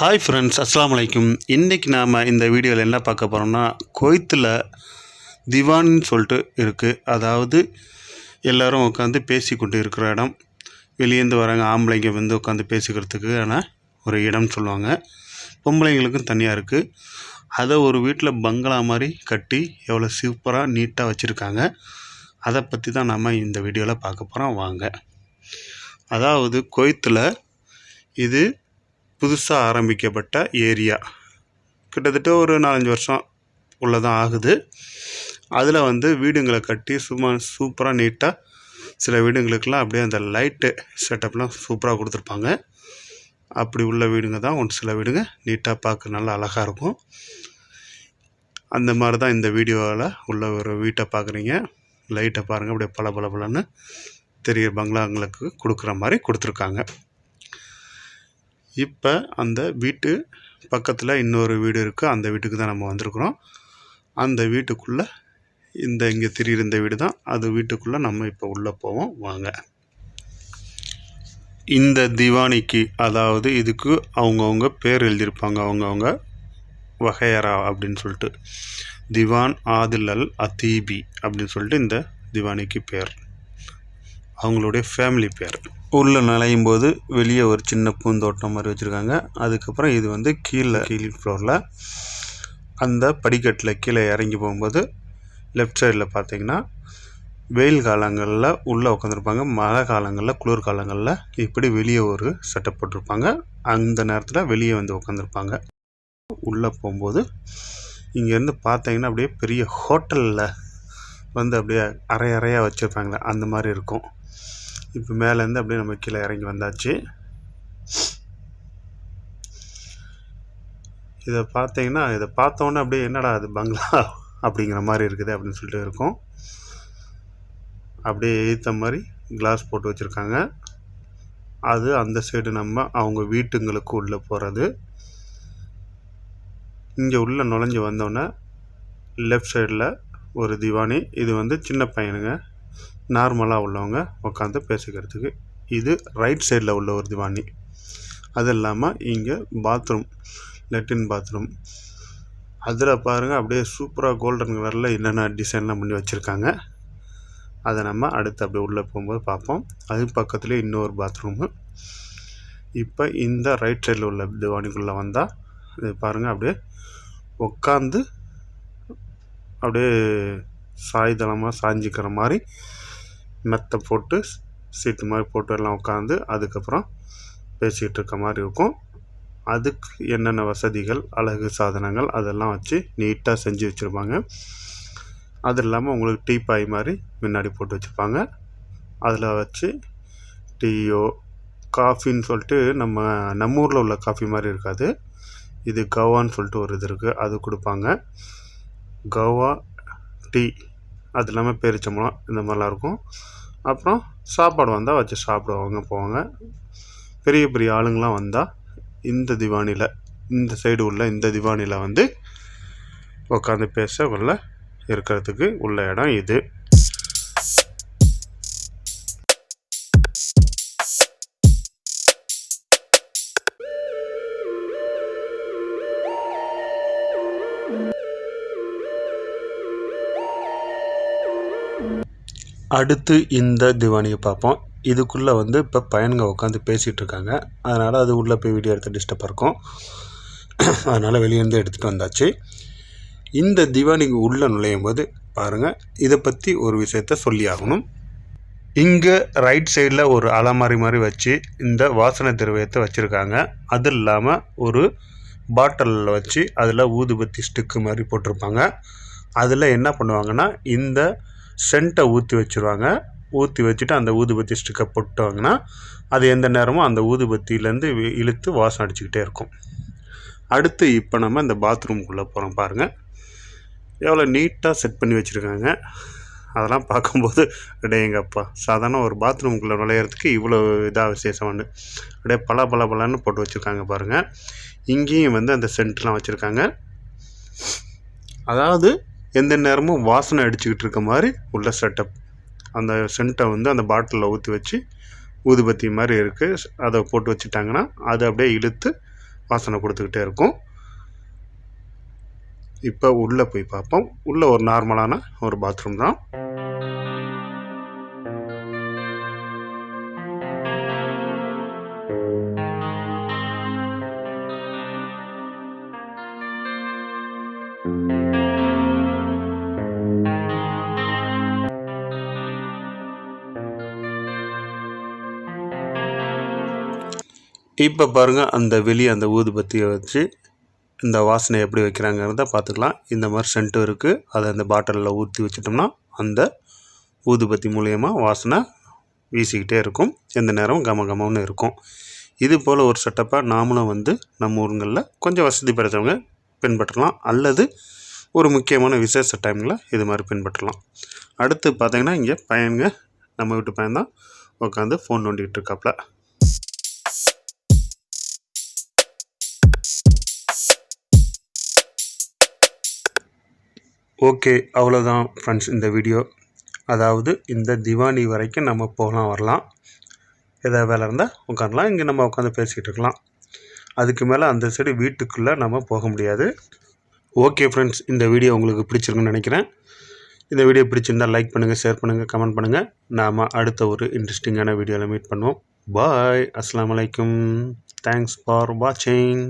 Hi friends அஸ்லாம் வலைக்கும் இன்றைக்கி நாம் இந்த வீடியோவில் என்ன பார்க்க போகிறோம்னா கொய்த்தில் திவான்னு சொல்லிட்டு இருக்குது அதாவது எல்லோரும் உட்காந்து பேசி கொண்டு இருக்கிற இடம். வெளியேந்து வராங்க ஆம்பளைங்க வந்து உட்காந்து பேசிக்கிறதுக்கான ஒரு இடம்னு சொல்லுவாங்க. பொம்பளைங்களுக்கும் தனியாக இருக்குது அதை ஒரு வீட்டில் பங்களா மாதிரி கட்டி எவ்வளோ சூப்பராக நீட்டாக வச்சுருக்காங்க. அதை பற்றி தான் நம்ம இந்த வீடியோவில் பார்க்க போகிறோம் வாங்க. அதாவது கொய்த்தில் இது புதுசாக ஆரம்பிக்கப்பட்ட ஏரியா. கிட்டத்தட்ட ஒரு நாலஞ்சு வருஷம் உள்ளதான் ஆகுது. அதில் வந்து வீடுங்களை கட்டி சும்மா சூப்பராக நீட்டாக சில வீடுங்களுக்கெல்லாம் அப்படியே அந்த லைட்டு செட்டப்லாம் சூப்பராக கொடுத்துருப்பாங்க. அப்படி உள்ள வீடுங்க தான் ஒரு சில வீடுங்க நீட்டாக பார்க்க நல்லா அழகாக இருக்கும். அந்த மாதிரி தான் இந்த வீடியோவில் உள்ள ஒரு வீட்டை பார்க்குறீங்க. லைட்டை பாருங்கள் அப்படியே பல பல பலன்னு தெரிய பங்களாங்களுக்கு கொடுக்குற மாதிரி கொடுத்துருக்காங்க. இப்போ அந்த வீட்டு பக்கத்தில் இன்னொரு வீடு இருக்குது அந்த வீட்டுக்கு தான் நம்ம வந்திருக்கிறோம். அந்த வீட்டுக்குள்ளே இந்த இங்கே திரியிற இந்த வீடு தான் அது வீட்டுக்குள்ளே நம்ம இப்போ உள்ளே போவோம். வாங்க. இந்த திவானிக்கு அதாவது இதுக்கு அவங்கவுங்க பேர் எழுதியிருப்பாங்க. அவங்கவுங்க வகையரா அப்படின்னு சொல்லிட்டு. திவான் ஆதில் அல் அதீபி அப்படின்னு சொல்லிட்டு இந்த திவானிக்கு பேர். அவங்களுடைய ஃபேமிலி பேர். உள்ளே நுழையும் போது வெளியே ஒரு சின்ன பூந்தோட்டம் மாதிரி வச்சுருக்காங்க. அதுக்கப்புறம் இது வந்து கீழே கீழ் ஃப்ளோரில் அந்த படிக்கட்டில் கீழே இறங்கி போகும்போது லெஃப்ட் சைடில் பார்த்தீங்கன்னா வெயில் காலங்களில் உள்ளே உட்காந்துருப்பாங்க மழை காலங்களில் குளிர் காலங்களில் இப்படி வெளியே ஒரு செட்டப் போட்டிருப்பாங்க. அந்த நேரத்தில் வெளியே வந்து உட்காந்துருப்பாங்க உள்ளே போகும்போது இங்கேருந்து பார்த்தீங்கன்னா அப்படியே பெரிய ஹோட்டலில் வந்து அப்படியே அரை அறையாக வச்சுருப்பாங்களே அந்த மாதிரி இருக்கும். இப்போ மேலேருந்து அப்படியே நம்ம கீழே இறங்கி வந்தாச்சு. இதை பார்த்தீங்கன்னா இதை பார்த்தோன்னே அப்படியே என்னடா அது பங்களா அப்படிங்கிற மாதிரி இருக்குது அப்படின்னு சொல்லிட்டு இருக்கும். அப்படியே ஏற்ற மாதிரி கிளாஸ் போட்டு வச்சுருக்காங்க. அது அந்த சைடு நம்ம அவங்க வீட்டுங்களுக்கு உள்ளே போகிறது இங்கே உள்ளே நுழைஞ்சு வந்தோடனே லெஃப்ட் சைடில் ஒரு திவானி இது வந்து சின்ன பையனுங்க. நார்மலாக உள்ளவங்க உட்காந்து பேசிக்கிறதுக்கு. இது ரைட் சைடில் உள்ள ஒரு திவானி. அது இல்லாமல் இங்கே பாத்ரூம் லெட்டின் பாத்ரூம் அதில் பாருங்கள் அப்படியே சூப்பராக கோல்டன் கலரில் என்னென்ன டிசைன்லாம் பண்ணி வச்சுருக்காங்க. அதை நம்ம அடுத்து அப்படியே உள்ளே போகும்போது பார்ப்போம். அது பக்கத்துலேயே இன்னொரு பாத்ரூமு இப்போ இந்த ரைட் சைடில் உள்ள திவானிக்குள்ளே வந்தால் இது பாருங்கள் அப்படியே உட்காந்து அப்படியே சாய்தளமாக சாஞ்சிக்கிற மாதிரி மெத்தை போட்டு சீட்டு மாதிரி போட்டு எல்லாம் உட்காந்து அதுக்கப்புறம் பேசிக்கிட்டு இருக்க மாதிரி இருக்கும். அதுக்கு என்னென்ன வசதிகள் அழகு சாதனங்கள் அதெல்லாம் வச்சு நீட்டாக செஞ்சு வச்சுருப்பாங்க. அது இல்லாமல் உங்களுக்கு டீ பாய் மாதிரி முன்னாடி போட்டு வச்சுருப்பாங்க. அதில் வச்சு டீயோ காஃபின்னு சொல்லிட்டு நம்ம நம்ம ஊரில் உள்ள காஃபி மாதிரி இருக்காது. இது கவான்னு சொல்லிட்டு ஒரு இது இருக்குது அது கொடுப்பாங்க. கவா டீ. அது இல்லாமல் பேரிச்சம்பழம் இந்த மாதிரிலாம் இருக்கும். அப்புறம் சாப்பாடு வந்தால் வச்சு சாப்பிடுவாங்க போவாங்க. பெரிய பெரிய ஆளுங்களாம் வந்தால் இந்த திவானியில் இந்த சைடு உள்ள இந்த திவானியில் வந்து உட்காந்து பேச உள்ள இருக்கிறதுக்கு உள்ள இடம் இது. அடுத்து இந்த திவானியை பார்ப்போம். இதுக்குள்ளே வந்து இப்போ பையனுங்க உட்காந்து பேசிகிட்டு இருக்காங்க அதனால் அது உள்ளே போய் வீடியோ எடுத்து டிஸ்டர்பாக இருக்கும் அதனால் வெளியேருந்து எடுத்துகிட்டு வந்தாச்சு. இந்த திவானிக்கு உள்ளே நுழையும் போது பாருங்கள் இதை பற்றி ஒரு விஷயத்த சொல்லி ஆகணும். இங்கே ரைட் சைடில் ஒரு அலமாரி மாதிரி வச்சு இந்த வாசனை திரவியத்தை வச்சுருக்காங்க. அது இல்லாமல் ஒரு பாட்டிலில் வச்சு அதில் ஊதுபத்தி ஸ்டிக்கு மாதிரி போட்டிருப்பாங்க. அதில் என்ன பண்ணுவாங்கன்னா இந்த சென்ட்டை ஊற்றி வச்சுருவாங்க. ஊற்றி வச்சுட்டு அந்த ஊதுபத்தி ஸ்டிக்கை போட்டாங்கன்னா அது எந்த நேரமும் அந்த ஊதுபத்தியிலேருந்து இழுத்து வாசம் அடிச்சுக்கிட்டே இருக்கும். அடுத்து இப்போ நம்ம இந்த பாத்ரூம்குள்ளே போகிறோம் பாருங்கள் எவ்வளோ நீட்டாக செட் பண்ணி வச்சுருக்காங்க. அதெல்லாம் பார்க்கும்போது அடேங்கப்பா சாதாரண ஒரு பாத்ரூம்குள்ளே நுழையிறதுக்கு இவ்வளோ இதாக விசேஷமானு அப்படியே பல பல பலன்னு போட்டு வச்சுருக்காங்க பாருங்கள் இங்கேயும் வந்து அந்த சென்ட்லாம் வச்சுருக்காங்க. அதாவது எந்த நேரமும் வாசனை அடிச்சுக்கிட்டு இருக்க மாதிரி உள்ள செட்டப் அந்த சென்ட்டை வந்து அந்த பாட்டிலில் ஊற்றி வச்சு ஊதுபத்தி மாதிரி இருக்குது அதை போட்டு வச்சுட்டாங்கன்னா அது அப்படியே இழுத்து வாசனை கொடுத்துக்கிட்டே இருக்கும். இப்போ உள்ளே போய் பார்ப்போம். உள்ளே ஒரு நார்மலான ஒரு பாத்ரூம் தான். இப்போ பாருங்கள் அந்த வெளியே அந்த ஊதுபத்தியை வச்சு இந்த வாசனை எப்படி வைக்கிறாங்கிறத பார்த்துக்கலாம் இந்த மாதிரி சென்ட்டு இருக்குது அதை அந்த பாட்டிலில் ஊற்றி வச்சிட்டோம்னா அந்த ஊதுபத்தி மூலயமா வாசனை வீசிக்கிட்டே இருக்கும். எந்த நேரமும் கம கமன்னு இருக்கும். இது போல் ஒரு செட்டப்பை நாமளும் வந்து நம்ம ஊருங்களில் கொஞ்சம் வசதி படைத்தவங்க பின்பற்றலாம். அல்லது ஒரு முக்கியமான விசேஷ டைமில் இது மாதிரி பின்பற்றலாம். அடுத்து பார்த்திங்கன்னா இங்கே பையனுங்க நம்ம வீட்டு பையன் தான் உட்காந்து ஃபோன் நோண்டிக்கிட்டு இருக்காப்புல ஓகே அவ்வளோதான் ஃப்ரெண்ட்ஸ் இந்த வீடியோ அதாவது இந்த திவானி வரைக்கும் நம்ம போகலாம் வரலாம். எதாவது வேலை இருந்தால் உட்காரலாம் இங்கே நம்ம உட்காந்து பேசிக்கிட்டு இருக்கலாம். அதுக்கு மேலே அந்த சைடு வீட்டுக்குள்ளே நம்ம போக முடியாது. ஓகே ஃப்ரெண்ட்ஸ் இந்த வீடியோ உங்களுக்கு பிடிச்சிருக்குன்னு நினைக்கிறேன். இந்த வீடியோ பிடிச்சிருந்தால் லைக் பண்ணுங்கள் ஷேர் பண்ணுங்கள் கமெண்ட் பண்ணுங்கள் நாம் அடுத்த ஒரு இன்ட்ரெஸ்டிங்கான வீடியோவில் மீட் பண்ணுவோம். பாய் அஸ்லாம் வலைக்கும் தேங்க்ஸ் ஃபார் வாட்சிங்